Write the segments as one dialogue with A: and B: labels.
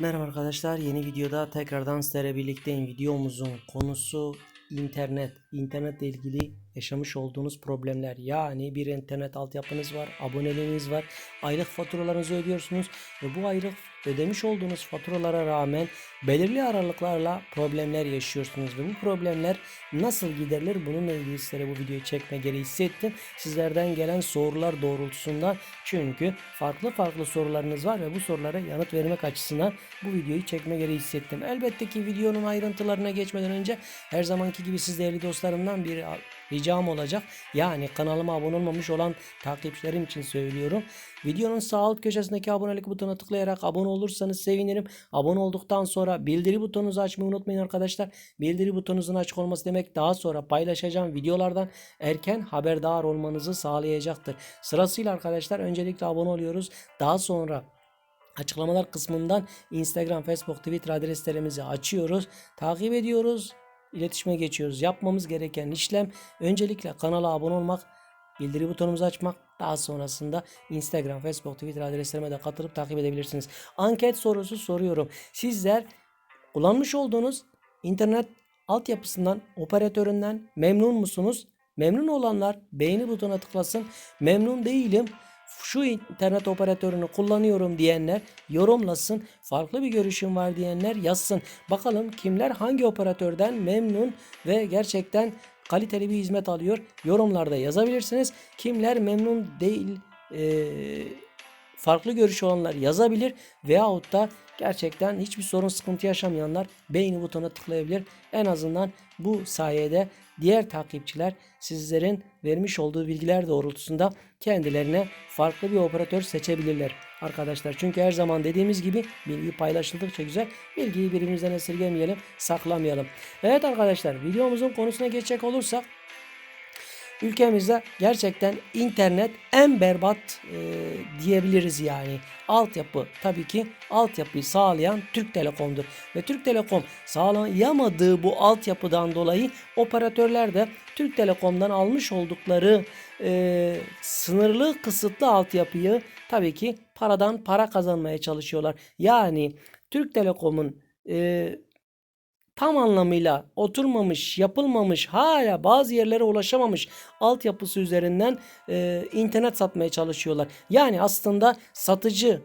A: Merhaba arkadaşlar yeni videoda tekrardan sizlerle birlikteyim. Videomuzun konusu internet. İnternetle ilgili yaşamış olduğunuz problemler. Yani bir internet altyapınız var, aboneliğiniz var, aylık faturalarınızı ödüyorsunuz ve bu aylık ödemiş olduğunuz faturalara rağmen belirli aralıklarla problemler yaşıyorsunuz ve bu problemler nasıl giderilir bununla ilgili sizlere bu videoyu çekme gereği hissettim. Sizlerden gelen sorular doğrultusunda çünkü farklı farklı sorularınız var ve bu sorulara yanıt vermek açısından bu videoyu çekme gereği hissettim. Elbette ki videonun ayrıntılarına geçmeden önce her zamanki gibi siz değerli dostlarımdan bir ricam olacak. Yani kanalıma abone olmamış olan takipçilerim için söylüyorum. Videonun sağ alt köşesindeki abonelik butonuna tıklayarak abone olursanız sevinirim. Abone olduktan sonra bildiri butonunuzu açmayı unutmayın arkadaşlar. Bildiri butonunuzun açık olması demek daha sonra paylaşacağım videolardan erken haberdar olmanızı sağlayacaktır. Sırasıyla arkadaşlar öncelikle abone oluyoruz. Daha sonra Açıklamalar kısmından Instagram, Facebook, Twitter adreslerimizi açıyoruz. Takip ediyoruz. İletişime geçiyoruz. Yapmamız gereken işlem öncelikle kanala abone olmak, bildiri butonumuzu açmak. Daha sonrasında Instagram, Facebook, Twitter adreslerime de katılıp takip edebilirsiniz. Anket sorusu soruyorum. Sizler kullanmış olduğunuz internet altyapısından, operatöründen memnun musunuz? Memnun olanlar beğeni butonuna tıklasın. Memnun değilim şu internet operatörünü kullanıyorum diyenler yorumlasın. Farklı bir görüşüm var diyenler yazsın. Bakalım kimler hangi operatörden memnun ve gerçekten kaliteli bir hizmet alıyor. Yorumlarda yazabilirsiniz. Kimler memnun değil eee, farklı görüş olanlar yazabilir veyahut da gerçekten hiçbir sorun sıkıntı yaşamayanlar beğeni butonuna tıklayabilir. En azından bu sayede diğer takipçiler sizlerin vermiş olduğu bilgiler doğrultusunda kendilerine farklı bir operatör seçebilirler arkadaşlar. Çünkü her zaman dediğimiz gibi bilgi paylaşıldıkça güzel. Bilgiyi birbirimizden esirgemeyelim, saklamayalım. Evet arkadaşlar videomuzun konusuna geçecek olursak ülkemizde gerçekten internet en berbat e, diyebiliriz yani. Altyapı tabii ki altyapıyı sağlayan Türk Telekom'dur. Ve Türk Telekom sağlayamadığı bu altyapıdan dolayı operatörler de Türk Telekom'dan almış oldukları e, sınırlı kısıtlı altyapıyı tabii ki paradan para kazanmaya çalışıyorlar. Yani Türk Telekom'un e, tam anlamıyla oturmamış, yapılmamış, hala bazı yerlere ulaşamamış altyapısı üzerinden e, internet satmaya çalışıyorlar. Yani aslında satıcı,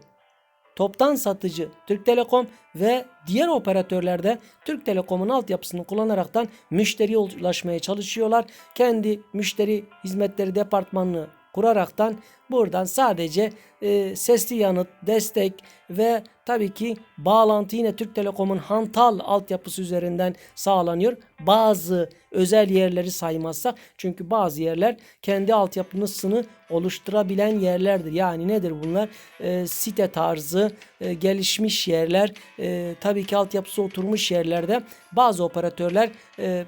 A: toptan satıcı Türk Telekom ve diğer operatörler de Türk Telekom'un altyapısını kullanaraktan müşteriye ulaşmaya çalışıyorlar. Kendi müşteri hizmetleri departmanını kuraraktan buradan sadece e, sesli yanıt, destek ve tabii ki bağlantı yine Türk Telekom'un hantal altyapısı üzerinden sağlanıyor. Bazı özel yerleri saymazsak çünkü bazı yerler kendi altyapısını oluşturabilen yerlerdir. Yani nedir bunlar? E, site tarzı, e, gelişmiş yerler, e, tabii ki altyapısı oturmuş yerlerde bazı operatörler e,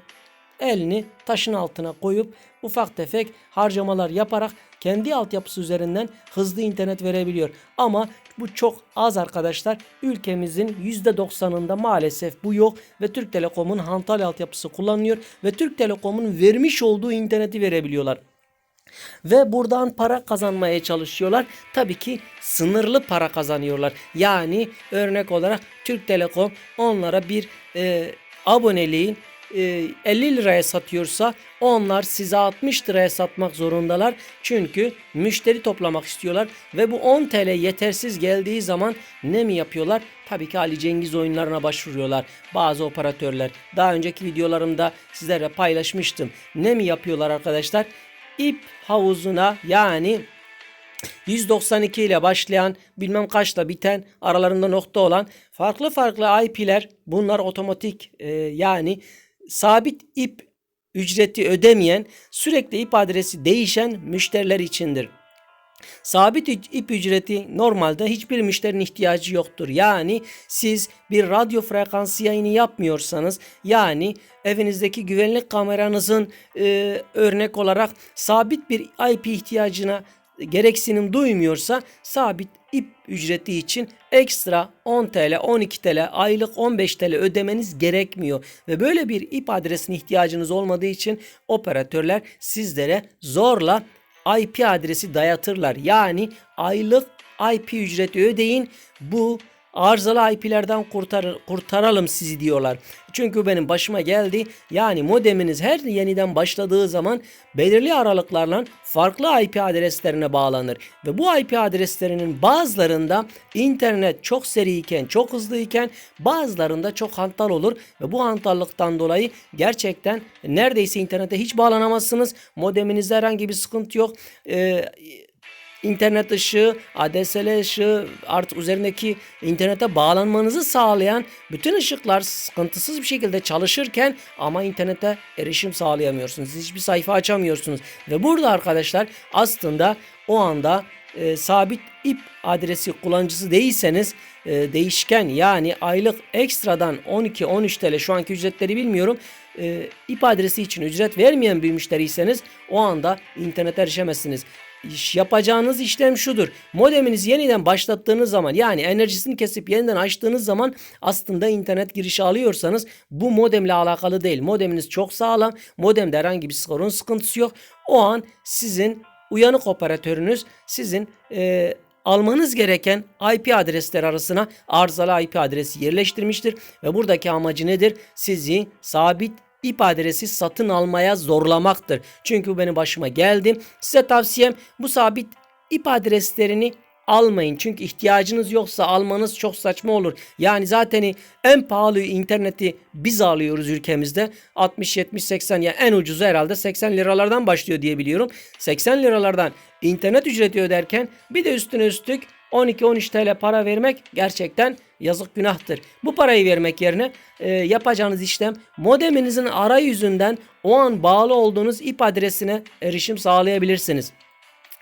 A: elini taşın altına koyup ufak tefek harcamalar yaparak kendi altyapısı üzerinden hızlı internet verebiliyor. Ama bu çok az arkadaşlar. Ülkemizin %90'ında maalesef bu yok ve Türk Telekom'un hantal altyapısı kullanılıyor ve Türk Telekom'un vermiş olduğu interneti verebiliyorlar. Ve buradan para kazanmaya çalışıyorlar. Tabii ki sınırlı para kazanıyorlar. Yani örnek olarak Türk Telekom onlara bir e, aboneliğin 50 liraya satıyorsa onlar size 60 liraya satmak zorundalar. Çünkü müşteri toplamak istiyorlar ve bu 10 TL yetersiz geldiği zaman ne mi yapıyorlar? Tabii ki Ali Cengiz oyunlarına başvuruyorlar bazı operatörler. Daha önceki videolarımda sizlere paylaşmıştım. Ne mi yapıyorlar arkadaşlar? İp havuzuna yani 192 ile başlayan bilmem kaçla biten aralarında nokta olan farklı farklı IP'ler bunlar otomatik e, yani sabit ip ücreti ödemeyen sürekli ip adresi değişen müşteriler içindir. Sabit ip ücreti normalde hiçbir müşterinin ihtiyacı yoktur. Yani siz bir radyo frekansı yayını yapmıyorsanız yani evinizdeki güvenlik kameranızın e, örnek olarak sabit bir IP ihtiyacına gereksinim duymuyorsa sabit ip ücreti için ekstra 10 TL, 12 TL, aylık 15 TL ödemeniz gerekmiyor. Ve böyle bir ip adresine ihtiyacınız olmadığı için operatörler sizlere zorla IP adresi dayatırlar. Yani aylık IP ücreti ödeyin. Bu arızalı IP'lerden kurtar, kurtaralım sizi diyorlar. Çünkü benim başıma geldi. Yani modeminiz her yeniden başladığı zaman belirli aralıklarla farklı IP adreslerine bağlanır. Ve bu IP adreslerinin bazılarında internet çok seriyken, çok hızlıyken bazılarında çok hantal olur. Ve bu hantallıktan dolayı gerçekten neredeyse internete hiç bağlanamazsınız. Modeminizde herhangi bir sıkıntı yok. Ee, internet ışığı, ADSL ışığı artık üzerindeki internete bağlanmanızı sağlayan bütün ışıklar sıkıntısız bir şekilde çalışırken ama internete erişim sağlayamıyorsunuz. Hiçbir sayfa açamıyorsunuz. Ve burada arkadaşlar aslında o anda e, sabit ip adresi kullanıcısı değilseniz e, değişken yani aylık ekstradan 12-13 TL şu anki ücretleri bilmiyorum. E, ip adresi için ücret vermeyen bir müşteriyseniz o anda internete erişemezsiniz. İş yapacağınız işlem şudur. Modeminizi yeniden başlattığınız zaman yani enerjisini kesip yeniden açtığınız zaman aslında internet girişi alıyorsanız bu modemle alakalı değil. Modeminiz çok sağlam. Modemde herhangi bir sorun sıkıntısı yok. O an sizin uyanık operatörünüz sizin e, almanız gereken IP adresler arasına arızalı IP adresi yerleştirmiştir. Ve buradaki amacı nedir? Sizi sabit ip adresi satın almaya zorlamaktır. Çünkü bu benim başıma geldi. Size tavsiyem bu sabit ip adreslerini almayın. Çünkü ihtiyacınız yoksa almanız çok saçma olur. Yani zaten en pahalı interneti biz alıyoruz ülkemizde. 60 70 80 ya en ucuzu herhalde 80 liralardan başlıyor diye biliyorum. 80 liralardan internet ücreti öderken bir de üstüne üstlük 12-13 TL para vermek gerçekten yazık günahtır. Bu parayı vermek yerine e, yapacağınız işlem modeminizin arayüzünden o an bağlı olduğunuz ip adresine erişim sağlayabilirsiniz.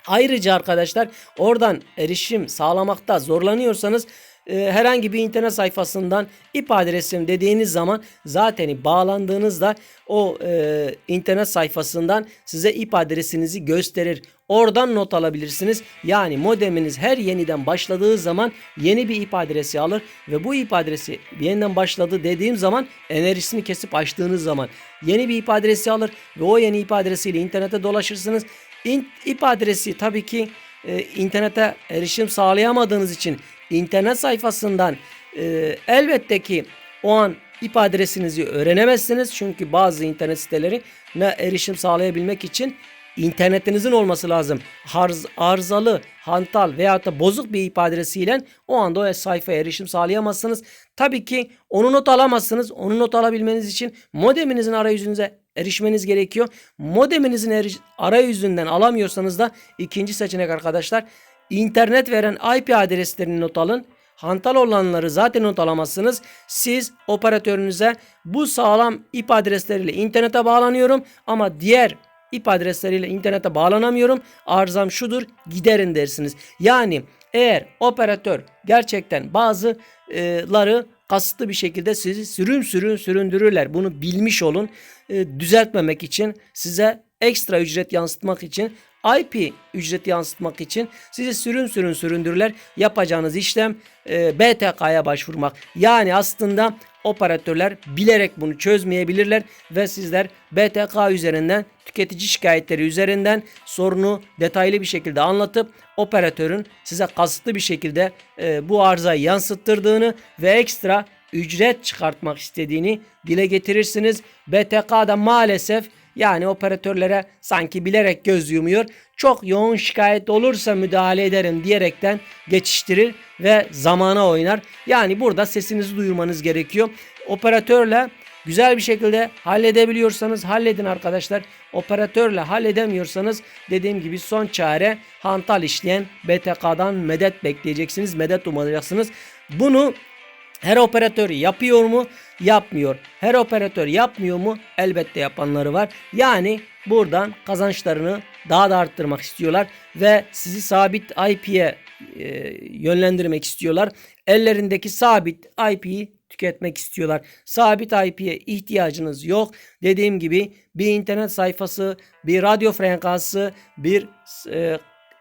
A: Ayrıca arkadaşlar oradan erişim sağlamakta zorlanıyorsanız e, herhangi bir internet sayfasından ip adresim dediğiniz zaman zaten bağlandığınızda o e, internet sayfasından size ip adresinizi gösterir. Oradan not alabilirsiniz. Yani modeminiz her yeniden başladığı zaman yeni bir ip adresi alır ve bu ip adresi yeniden başladı dediğim zaman enerjisini kesip açtığınız zaman yeni bir ip adresi alır ve o yeni ip adresiyle internete dolaşırsınız. İn, ip adresi tabii ki e, internete erişim sağlayamadığınız için internet sayfasından e, elbette ki o an ip adresinizi öğrenemezsiniz. Çünkü bazı internet siteleri ne erişim sağlayabilmek için internetinizin olması lazım. Harz, arızalı, hantal veya da bozuk bir ip adresiyle o anda o sayfaya erişim sağlayamazsınız. Tabii ki onu not alamazsınız. Onu not alabilmeniz için modeminizin arayüzünüze erişmeniz gerekiyor. Modeminizin eriş, arayüzünden alamıyorsanız da ikinci seçenek arkadaşlar internet veren IP adreslerini not alın. Hantal olanları zaten not alamazsınız. Siz operatörünüze bu sağlam IP adresleriyle internete bağlanıyorum ama diğer IP adresleriyle internete bağlanamıyorum. Arızam şudur giderin dersiniz. Yani eğer operatör gerçekten bazıları kasıtlı bir şekilde sizi sürün sürün süründürürler. Bunu bilmiş olun. Düzeltmemek için size ekstra ücret yansıtmak için IP ücreti yansıtmak için sizi sürün sürün süründürürler. Yapacağınız işlem e, BTK'ya başvurmak. Yani aslında operatörler bilerek bunu çözmeyebilirler ve sizler BTK üzerinden tüketici şikayetleri üzerinden sorunu detaylı bir şekilde anlatıp operatörün size kasıtlı bir şekilde e, bu arızayı yansıttırdığını ve ekstra ücret çıkartmak istediğini dile getirirsiniz. BTK'da maalesef yani operatörlere sanki bilerek göz yumuyor. Çok yoğun şikayet olursa müdahale ederim diyerekten geçiştirir ve zamana oynar. Yani burada sesinizi duyurmanız gerekiyor. Operatörle güzel bir şekilde halledebiliyorsanız halledin arkadaşlar. Operatörle halledemiyorsanuz dediğim gibi son çare hantal işleyen BTK'dan medet bekleyeceksiniz. Medet umacaksınız. Bunu her operatör yapıyor mu? Yapmıyor. Her operatör yapmıyor mu? Elbette yapanları var. Yani buradan kazançlarını daha da arttırmak istiyorlar ve sizi sabit IP'ye e, yönlendirmek istiyorlar. Ellerindeki sabit IP'yi tüketmek istiyorlar. Sabit IP'ye ihtiyacınız yok. Dediğim gibi bir internet sayfası, bir radyo frekansı, bir e,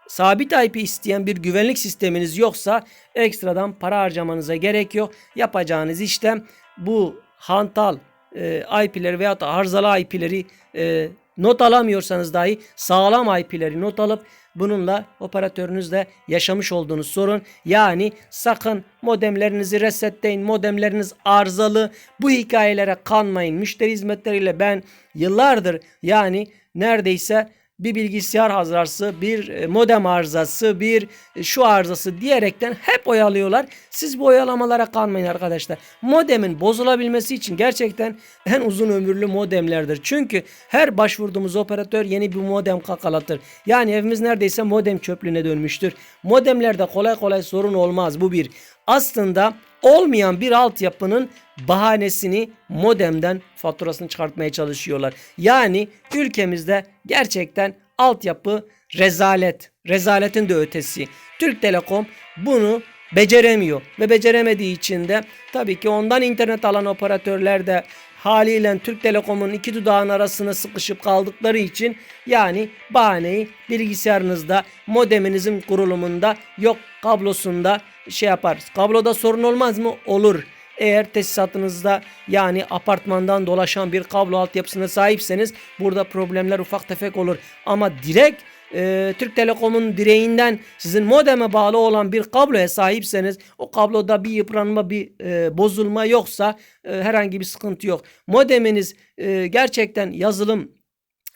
A: sabit IP isteyen bir güvenlik sisteminiz yoksa ekstradan para harcamanıza gerek yok. Yapacağınız işlem bu hantal e, IP'leri veya da arızalı IP'leri e, not alamıyorsanız dahi sağlam IP'leri not alıp bununla operatörünüzle yaşamış olduğunuz sorun yani sakın modemlerinizi resetleyin modemleriniz arızalı bu hikayelere kanmayın müşteri hizmetleriyle ben yıllardır yani neredeyse bir bilgisayar arızası, bir e, modem arızası, bir e, şu arızası diyerekten hep oyalıyorlar. Siz bu oyalamalara kanmayın arkadaşlar. Modemin bozulabilmesi için gerçekten en uzun ömürlü modemlerdir. Çünkü her başvurduğumuz operatör yeni bir modem kakalatır. Yani evimiz neredeyse modem çöplüğüne dönmüştür. Modemlerde kolay kolay sorun olmaz. Bu bir. Aslında olmayan bir altyapının bahanesini modemden faturasını çıkartmaya çalışıyorlar. Yani ülkemizde gerçekten altyapı rezalet. Rezaletin de ötesi. Türk Telekom bunu beceremiyor ve beceremediği için de tabii ki ondan internet alan operatörler de haliyle Türk Telekom'un iki dudağın arasına sıkışıp kaldıkları için yani bahaneyi bilgisayarınızda modeminizin kurulumunda yok kablosunda şey yapar. Kabloda sorun olmaz mı? Olur. Eğer tesisatınızda yani apartmandan dolaşan bir kablo altyapısına sahipseniz burada problemler ufak tefek olur. Ama direkt e, Türk Telekom'un direğinden sizin modeme bağlı olan bir kabloya sahipseniz o kabloda bir yıpranma bir e, bozulma yoksa e, herhangi bir sıkıntı yok. Modeminiz e, gerçekten yazılım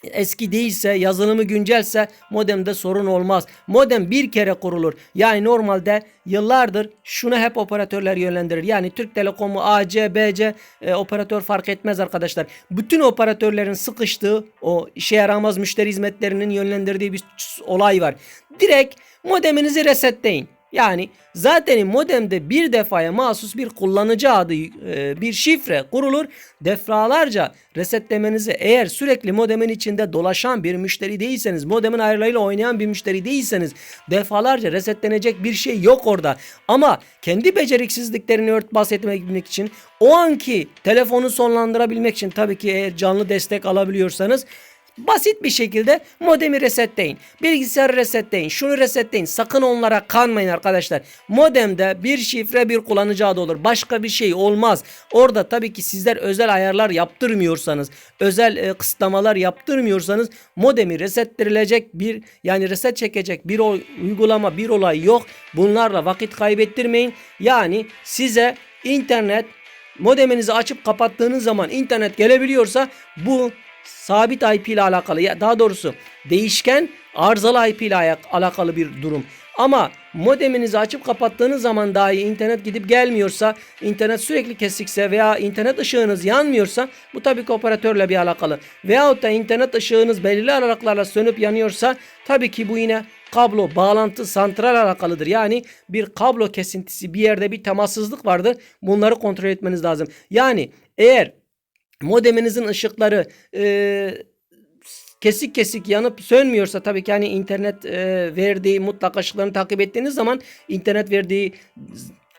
A: eski değilse yazılımı güncelse modemde sorun olmaz. Modem bir kere kurulur. Yani normalde yıllardır şunu hep operatörler yönlendirir. Yani Türk Telekom'u AC, BC e, operatör fark etmez arkadaşlar. Bütün operatörlerin sıkıştığı o işe yaramaz müşteri hizmetlerinin yönlendirdiği bir olay var. Direkt modeminizi resetleyin. Yani zaten modemde bir defaya mahsus bir kullanıcı adı e, bir şifre kurulur. Defalarca resetlemenizi eğer sürekli modemin içinde dolaşan bir müşteri değilseniz modemin ayarlarıyla oynayan bir müşteri değilseniz defalarca resetlenecek bir şey yok orada. Ama kendi beceriksizliklerini örtbas etmek için o anki telefonu sonlandırabilmek için tabii ki eğer canlı destek alabiliyorsanız Basit bir şekilde modemi resetleyin. Bilgisayarı resetleyin. Şunu resetleyin. Sakın onlara kanmayın arkadaşlar. Modemde bir şifre bir kullanıcı adı olur. Başka bir şey olmaz. Orada tabii ki sizler özel ayarlar yaptırmıyorsanız, özel e, kısıtlamalar yaptırmıyorsanız modemi resettirilecek bir yani reset çekecek bir uygulama, bir olay yok. Bunlarla vakit kaybettirmeyin. Yani size internet modeminizi açıp kapattığınız zaman internet gelebiliyorsa bu sabit IP ile alakalı ya daha doğrusu değişken arızalı IP ile alakalı bir durum. Ama modeminizi açıp kapattığınız zaman dahi internet gidip gelmiyorsa, internet sürekli kesikse veya internet ışığınız yanmıyorsa bu tabii ki operatörle bir alakalı. Veyahut da internet ışığınız belirli aralıklarla sönüp yanıyorsa tabii ki bu yine kablo bağlantı santral alakalıdır. Yani bir kablo kesintisi bir yerde bir temassızlık vardır. Bunları kontrol etmeniz lazım. Yani eğer modeminizin ışıkları e, kesik kesik yanıp sönmüyorsa tabii ki hani internet e, verdiği mutlak ışıklarını takip ettiğiniz zaman internet verdiği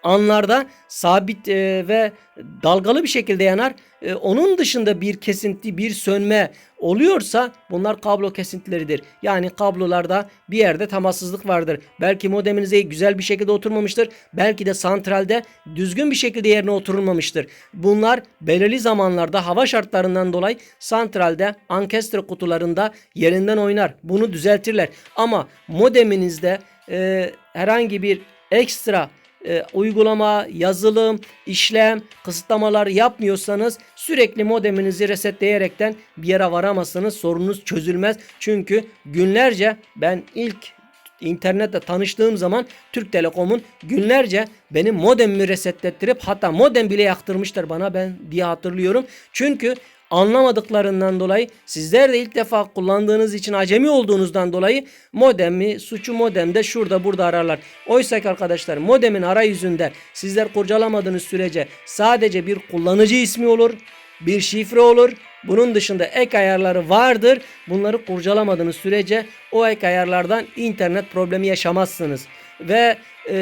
A: anlarda sabit e, ve dalgalı bir şekilde yanar. E, onun dışında bir kesinti, bir sönme oluyorsa bunlar kablo kesintileridir. Yani kablolarda bir yerde temassızlık vardır. Belki modeminize güzel bir şekilde oturmamıştır. Belki de santralde düzgün bir şekilde yerine oturulmamıştır. Bunlar belirli zamanlarda hava şartlarından dolayı santralde ankestre kutularında yerinden oynar. Bunu düzeltirler. Ama modeminizde e, herhangi bir ekstra e, uygulama, yazılım, işlem, kısıtlamalar yapmıyorsanız sürekli modeminizi resetleyerekten bir yere varamazsınız. Sorununuz çözülmez. Çünkü günlerce ben ilk internette tanıştığım zaman Türk Telekom'un günlerce benim modemimi resetlettirip hatta modem bile yaktırmışlar bana ben diye hatırlıyorum. Çünkü anlamadıklarından dolayı sizler de ilk defa kullandığınız için acemi olduğunuzdan dolayı modemi suçu modemde şurada burada ararlar. Oysa ki arkadaşlar modemin arayüzünde sizler kurcalamadığınız sürece sadece bir kullanıcı ismi olur, bir şifre olur. Bunun dışında ek ayarları vardır. Bunları kurcalamadığınız sürece o ek ayarlardan internet problemi yaşamazsınız. Ve e,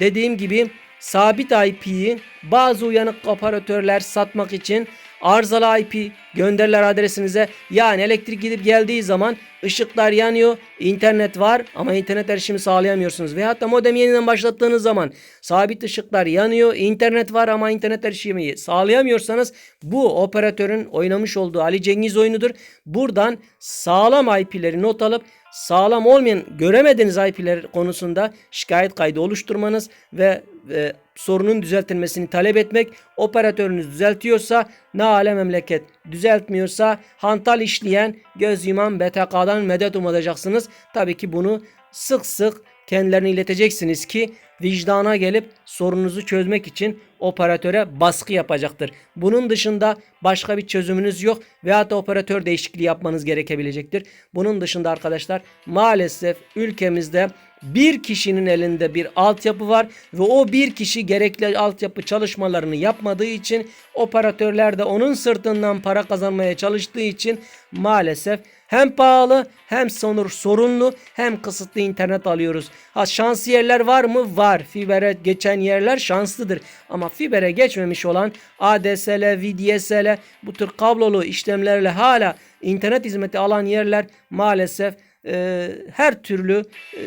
A: dediğim gibi sabit IP'yi bazı uyanık operatörler satmak için arızalı IP gönderirler adresinize. Yani elektrik gidip geldiği zaman ışıklar yanıyor, internet var ama internet erişimi sağlayamıyorsunuz. Veyahut da modem yeniden başlattığınız zaman sabit ışıklar yanıyor, internet var ama internet erişimi sağlayamıyorsanız bu operatörün oynamış olduğu Ali Cengiz oyunudur. Buradan sağlam IP'leri not alıp sağlam olmayan göremediğiniz IP'ler konusunda şikayet kaydı oluşturmanız ve e, sorunun düzeltilmesini talep etmek. Operatörünüz düzeltiyorsa ne ale memleket düzeltmiyorsa hantal işleyen göz yuman BTK'dan medet umacaksınız. Tabii ki bunu sık sık kendilerine ileteceksiniz ki vicdana gelip sorununuzu çözmek için operatöre baskı yapacaktır. Bunun dışında başka bir çözümünüz yok veyahut da operatör değişikliği yapmanız gerekebilecektir. Bunun dışında arkadaşlar maalesef ülkemizde bir kişinin elinde bir altyapı var ve o bir kişi gerekli altyapı çalışmalarını yapmadığı için operatörler de onun sırtından para kazanmaya çalıştığı için maalesef hem pahalı hem sonur sorunlu hem kısıtlı internet alıyoruz. Ha şanslı yerler var mı? Var. Fibere geçen yerler şanslıdır. Ama fibere geçmemiş olan ADSL, VDSL bu tür kablolu işlemlerle hala internet hizmeti alan yerler maalesef e, her türlü e,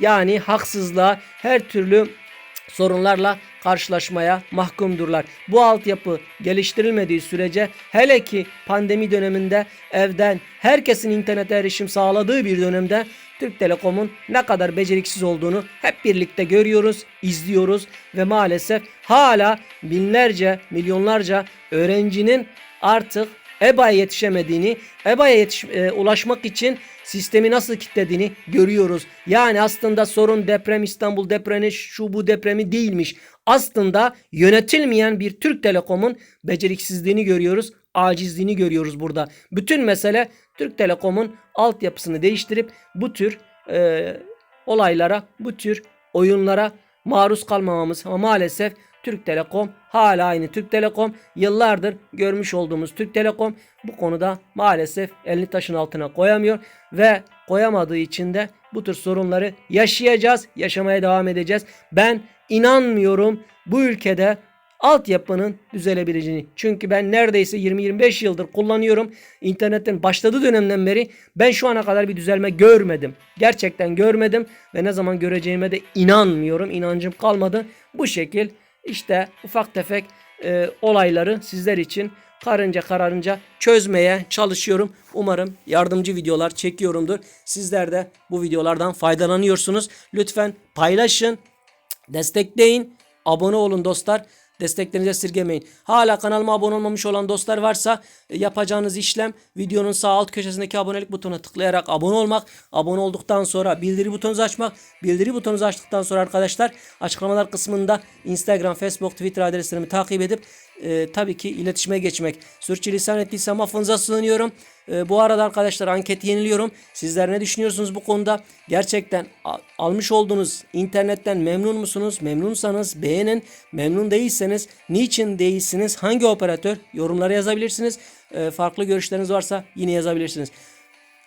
A: yani haksızlığa her türlü sorunlarla karşılaşmaya mahkumdurlar. Bu altyapı geliştirilmediği sürece hele ki pandemi döneminde evden herkesin internete erişim sağladığı bir dönemde Türk Telekom'un ne kadar beceriksiz olduğunu hep birlikte görüyoruz, izliyoruz ve maalesef hala binlerce, milyonlarca öğrencinin artık EBA'ya yetişemediğini, EBA'ya yetiş, e, ulaşmak için sistemi nasıl kilitlediğini görüyoruz. Yani aslında sorun deprem İstanbul depremi şu bu depremi değilmiş. Aslında yönetilmeyen bir Türk Telekom'un beceriksizliğini görüyoruz. Acizliğini görüyoruz burada. Bütün mesele Türk Telekom'un altyapısını değiştirip bu tür e, olaylara, bu tür oyunlara maruz kalmamamız. Ama maalesef Türk Telekom hala aynı Türk Telekom. Yıllardır görmüş olduğumuz Türk Telekom bu konuda maalesef elini taşın altına koyamıyor ve koyamadığı için de bu tür sorunları yaşayacağız, yaşamaya devam edeceğiz. Ben inanmıyorum bu ülkede altyapının düzelebileceğini. Çünkü ben neredeyse 20-25 yıldır kullanıyorum. İnternetin başladığı dönemden beri ben şu ana kadar bir düzelme görmedim. Gerçekten görmedim ve ne zaman göreceğime de inanmıyorum. İnancım kalmadı. Bu şekil işte ufak tefek e, olayları sizler için karınca kararınca çözmeye çalışıyorum. Umarım yardımcı videolar çekiyorumdur. Sizler de bu videolardan faydalanıyorsunuz. Lütfen paylaşın, destekleyin, abone olun dostlar. Desteklerinizi esirgemeyin. Hala kanalıma abone olmamış olan dostlar varsa e, yapacağınız işlem videonun sağ alt köşesindeki abonelik butonuna tıklayarak abone olmak. Abone olduktan sonra bildiri butonunuzu açmak. Bildiri butonunuzu açtıktan sonra arkadaşlar açıklamalar kısmında Instagram, Facebook, Twitter adreslerimi takip edip e, tabii ki iletişime geçmek. Sürçülisan ettiysem affınıza sığınıyorum. E, bu arada arkadaşlar anketi yeniliyorum. Sizler ne düşünüyorsunuz bu konuda? Gerçekten almış olduğunuz internetten memnun musunuz? Memnunsanız beğenin. Memnun değilseniz niçin değilsiniz? Hangi operatör? Yorumlara yazabilirsiniz. E, farklı görüşleriniz varsa yine yazabilirsiniz.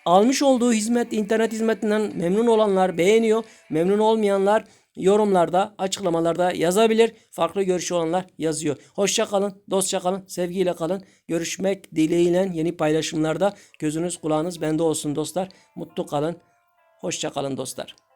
A: Almış olduğu hizmet, internet hizmetinden memnun olanlar beğeniyor. Memnun olmayanlar yorumlarda, açıklamalarda yazabilir. Farklı görüşü olanlar yazıyor. Hoşça kalın, dostça kalın, sevgiyle kalın. Görüşmek dileğiyle yeni paylaşımlarda gözünüz kulağınız bende olsun dostlar. Mutlu kalın. Hoşça kalın dostlar.